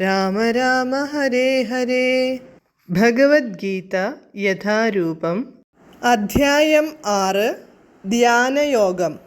രാമ രാമ ഹരേ ഹരേ. ഭഗവത്ഗീത യഥാരൂപം. അധ്യായം ആറ്. ധ്യാനയോഗം.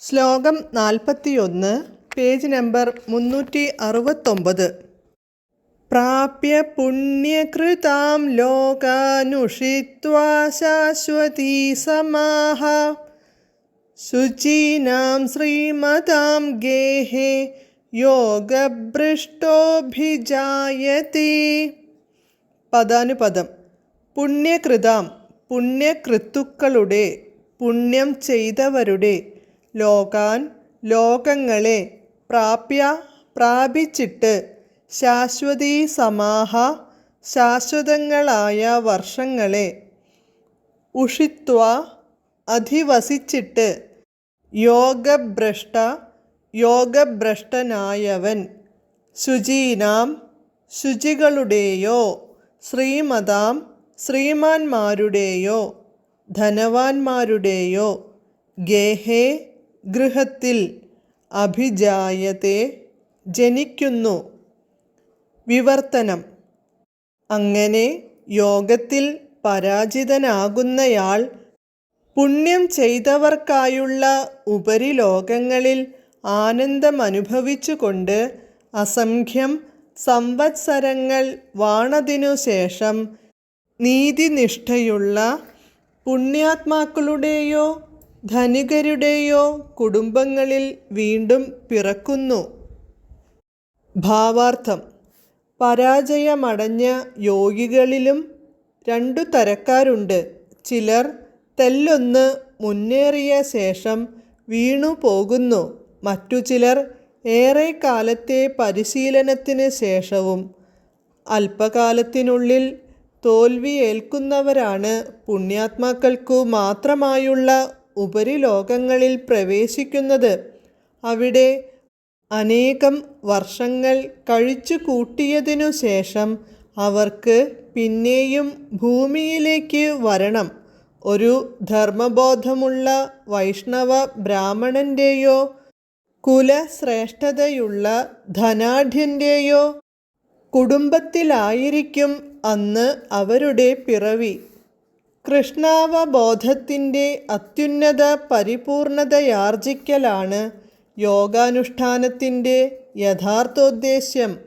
ശ്ലോകം നാൽപ്പത്തിയൊന്ന് പേജ് നമ്പർ മുന്നൂറ്റി അറുപത്തൊമ്പത് പ്രാപ്യ പുണ്യകൃതാം ലോകാനുഷിത്വാ ശാശ്വതീ സമാഹ. ശുചീനാം ശ്രീമതാം ഗേഹേ യോഗഭൃഷ്ടോഭിജായതി. പദാനുപദം. പുണ്യകൃതാം പുണ്യകൃത്തുക്കളുടെ പുണ്യം ചെയ്തവരുടെ ലോകാൻ ലോകങ്ങളെ പ്രാപ്യ പ്രാപിച്ചിട്ട് ശാശ്വതീ സമാഹ ശാശ്വതങ്ങളായ വർഷങ്ങളെ ഉഷിത്വ അധിവസിച്ചിട്ട് യോഗഭ്രഷ്ട യോഗഭ്രഷ്ടനായവൻ. ശുചീനാം ശുചികളുടെയോ ശ്രീമതാം ശ്രീമാന്മാരുടെയോ ധനവാന്മാരുടെയോ ഗേഹേ ഗൃഹത്തിൽ അഭിജായത്തെ ജനിക്കുന്നു. വിവർത്തനം. അങ്ങനെ യോഗത്തിൽ പരാജിതനാകുന്നയാൾ പുണ്യം ചെയ്തവർക്കായുള്ള ഉപരിലോകങ്ങളിൽ ആനന്ദമനുഭവിച്ചുകൊണ്ട് അസംഖ്യം സംവത്സരങ്ങൾ വാണതിനു ശേഷം നീതിനിഷ്ഠയുള്ള പുണ്യാത്മാക്കളുടെയോ ധനികരുടെയോ കുടുംബങ്ങളിൽ വീണ്ടും പിറക്കുന്നു. ഭാവാർത്ഥം. പരാജയമടഞ്ഞ യോഗികളിലും രണ്ടു തരക്കാരുണ്ട്. ചിലർ തെല്ലൊന്ന് മുന്നേറിയ ശേഷം വീണു പോകുന്നു മറ്റു ചിലർ ഏറെ കാലത്തെ പരിശീലനത്തിന് ശേഷവും അല്പകാലത്തിനുള്ളിൽ തോൽവി ഏൽക്കുന്നവരാണ് പുണ്യാത്മാക്കൾക്കു മാത്രമായുള്ള ഉപരിലോകങ്ങളിൽ പ്രവേശിക്കുന്നത്. അവിടെ അനേകം വർഷങ്ങൾ കഴിച്ചു കൂട്ടിയതിനു ശേഷം അവർക്ക് പിന്നെയും ഭൂമിയിലേക്ക് വരണം. ഒരു ധർമ്മബോധമുള്ള വൈഷ്ണവ ബ്രാഹ്മണന്റെയോ കുലശ്രേഷ്ഠതയുള്ള ധനാഢ്യന്റെയോ കുടുംബത്തിലായിരിക്കും അന്ന് അവരുടെ പിറവി. കൃഷ്ണാവബോധത്തിന്റെ അത്യുന്നത പരിപൂർണതയാർജിക്കലാണ് യോഗാനുഷ്ഠാനത്തിന്റെ യഥാർത്ഥോദ്ദേശ്യം.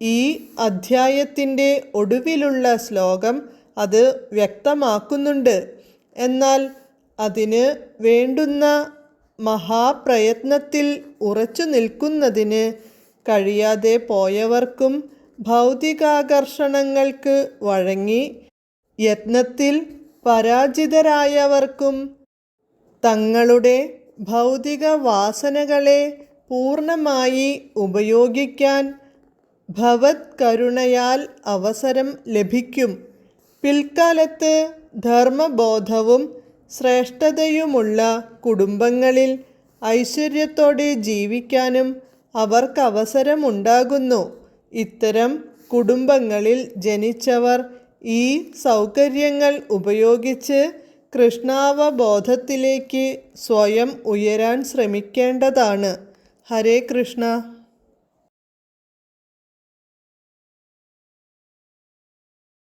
ഈ അധ്യായത്തിന്റെ ഒടുവിലുള്ള ശ്ലോകം അത് വ്യക്തമാക്കുന്നുണ്ട്. എന്നാൽ അതിന് വേണ്ടുന്ന മഹാപ്രയത്നത്തിൽ ഉറച്ചു നിൽക്കുന്നതിന് കഴിയാതെ പോയവർക്കും ഭൗതികാകർഷണങ്ങൾക്ക് വഴങ്ങി യത്നത്തിൽ പരാജിതരായവർക്കും തങ്ങളുടെ ഭൗതിക വാസനകളെ പൂർണമായി ഉപയോഗിക്കാൻ ഭവത് കരുണയാൽ അവസരം ലഭിക്കും. പിൽക്കാലത്ത് ധർമ്മബോധവും ശ്രേഷ്ഠതയുമുള്ള കുടുംബങ്ങളിൽ ഐശ്വര്യത്തോടെ ജീവിക്കാനും അവർക്ക് അവസരമുണ്ടാകുന്നു ഇത്തരം കുടുംബങ്ങളിൽ ജനിച്ചവർ ഈ സൗകര്യങ്ങൾ ഉപയോഗിച്ച് കൃഷ്ണാവബോധത്തിലേക്ക് സ്വയം ഉയരാൻ ശ്രമിക്കേണ്ടതാണ്. ഹരേ കൃഷ്ണ.